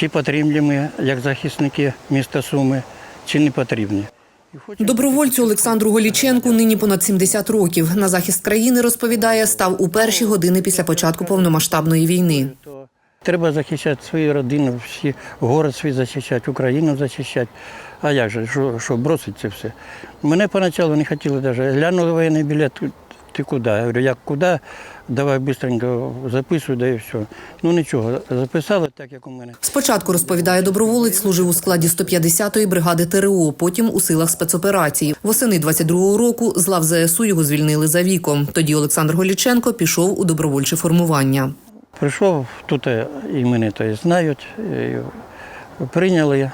чи потрібні ми, як захисники міста Суми, чи не потрібні. Добровольцю Олександру Голіченку нині понад 70 років. На захист країни розповідає, став у перші години після початку повномасштабної війни. Треба захищати свою родину, всі город свій захищати, Україну захищати. А як же, що, що бросить це все? Мене поначалу не хотіли навіть. Глянули воєнний білет, ти куди? Я говорю, як куди? Давай швидко записуй, да і все. Ну нічого, записали так, як у мене. Спочатку розповідає доброволець, служив у складі 150-ї бригади ТРО, потім у силах спецоперації. Восени 22-го року з лав ЗСУ його звільнили за віком. Тоді Олександр Голіченко пішов у добровольче формування. Прийшов, тут і мене то і знають, і прийняли.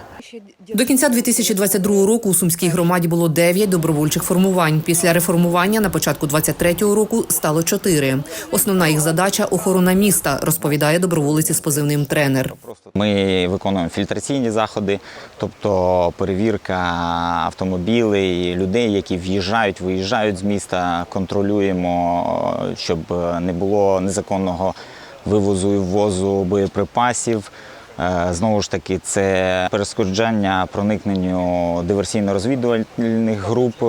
До кінця 2022 року у Сумській громаді було 9 добровольчих формувань. Після реформування на початку 23-го року стало 4. Основна їх задача охорона міста, розповідає доброволець із позивним тренер. Ми виконуємо фільтраційні заходи, тобто перевірка автомобілів, людей, які в'їжджають, виїжджають з міста, контролюємо, щоб не було незаконного вивозу і ввозу боєприпасів. Е, Знову ж таки, це перешкоджання проникненню диверсійно-розвідувальних груп е,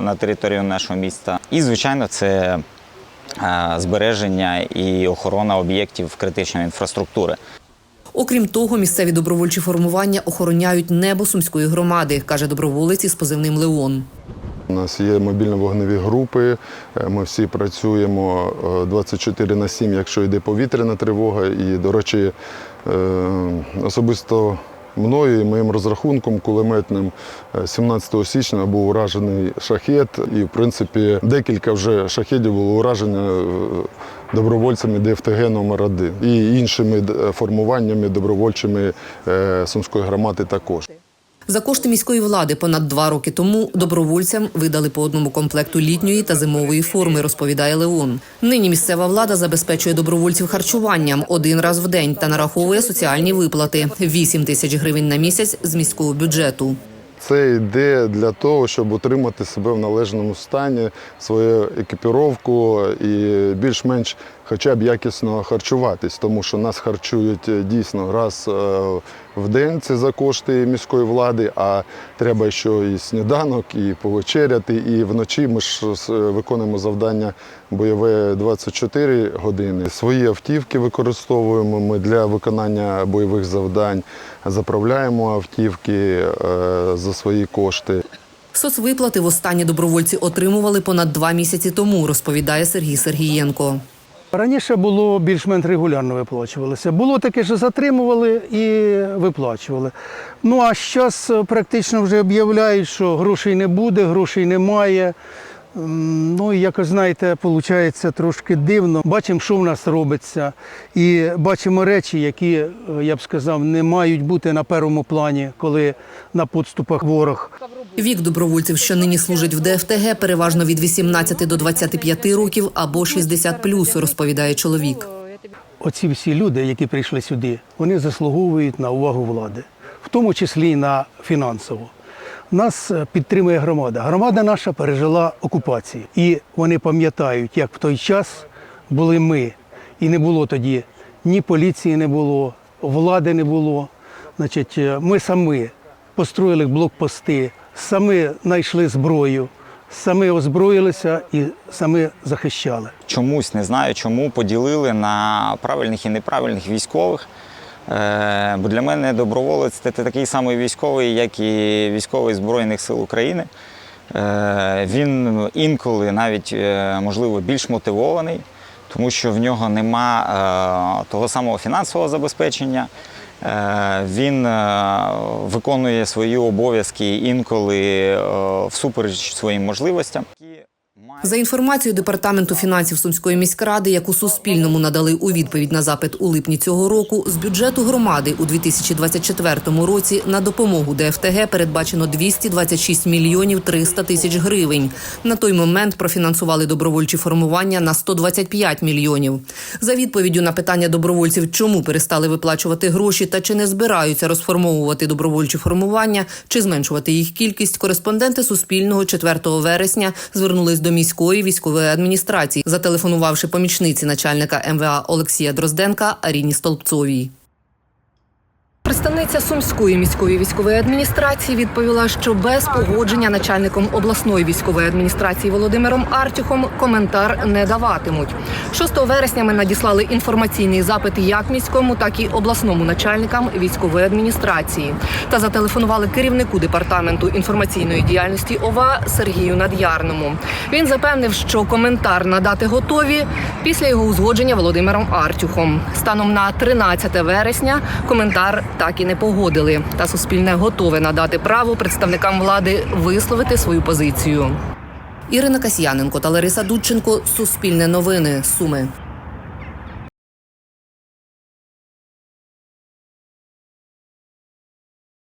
на територію нашого міста. І, звичайно, це е, збереження і охорона об'єктів критичної інфраструктури. Окрім того, місцеві добровольчі формування охороняють небо сумської громади, каже доброволець із позивним Леон. У нас є мобільно-вогневі групи. е, Ми всі працюємо е, 24 на 7, якщо йде повітряна тривога. І, до речі, е, особисто мною і моїм розрахунком кулеметним е, 17 січня був уражений шахет. І, в принципі, декілька вже шахедів було уражено е, добровольцями ДФТГ номер 1 і іншими формуваннями добровольчими е, Сумської громади також. За кошти міської влади понад два роки тому добровольцям видали по одному комплекту літньої та зимової форми, розповідає Леон. Нині місцева влада забезпечує добровольців харчуванням один раз в день та нараховує соціальні виплати 8 тисяч гривень на місяць з міського бюджету. Це йде для того, щоб утримати себе в належному стані, свою екіпіровку і більш-менш хоча б якісно харчуватись, тому що нас харчують е, дійсно раз е, в день, це за кошти міської влади, а треба ще і сніданок, і повечеряти, і вночі ми ж е, виконуємо завдання бойове 24 години. Свої автівки використовуємо ми для виконання бойових завдань, заправляємо автівки е, за свої кошти. Соцвиплати востаннє добровольці отримували понад два місяці тому, розповідає Сергій Сергієнко. Раніше було більш-менш регулярно виплачувалося. Було таке, що затримували і виплачували. Ну а зараз практично вже об'являють, що грошей не буде, грошей немає. Ну, якось знаєте, виходить трошки дивно. Бачимо, що в нас робиться, і бачимо речі, які, е, я б сказав, не мають бути на першому плані, коли на підступах ворог. Вік добровольців, що нині служать в ДФТГ, переважно від 18 до 25 років або 60 розповідає чоловік. Оці всі люди, які прийшли сюди, вони заслуговують на увагу влади, в тому числі і на фінансову. Нас е, підтримує громада. Громада наша пережила окупацію. І вони пам'ятають, як в той час були ми. І не було тоді ні поліції не було, влади не було. Значить, е, ми самі построїли блокпости, самі знайшли зброю, самі озброїлися і самі захищали. чомусь не знаю, чому поділили на правильних і неправильних військових. Е, Бо для мене доброволець це такий самий військовий, як і військовий Збройних сил України. Е, Він інколи навіть е, можливо більш мотивований, тому що в нього нема того самого фінансового забезпечення. Е, Він е, виконує свої обов'язки інколи е, всупереч своїм можливостям. За інформацією департаменту фінансів Сумської міськради, яку Суспільному надали у відповідь на запит у липні цього року, з бюджету громади у 2024 році на допомогу ДФТГ передбачено 226 мільйонів 300 тисяч гривень. На той момент профінансували добровольчі формування на 125 мільйонів. За відповіддю на питання добровольців, чому перестали виплачувати гроші та чи не збираються розформовувати добровольчі формування, чи зменшувати їх кількість, кореспонденти Суспільного 4 вересня звернулись до міської військової адміністрації, зателефонувавши помічниці начальника МВА Олексія Дрозденка Аріні Столбцовій. Представниця сумської міської військової адміністрації відповіла, що без погодження начальником обласної військової адміністрації Володимиром Артюхом коментар не даватимуть. 6 вересня ми надіслали інформаційний запит як міському, так і обласному начальникам військової адміністрації та зателефонували керівнику департаменту інформаційної діяльності ОВА Сергію Над'ярному. Він запевнив, що коментар надати готові після його узгодження Володимиром Артюхом. Станом на 13 вересня коментар так і не погодили. Та Суспільне готове надати право представникам влади висловити свою позицію. Ірина Касьяненко та Лариса Дудченко. Суспільне новини. Суми.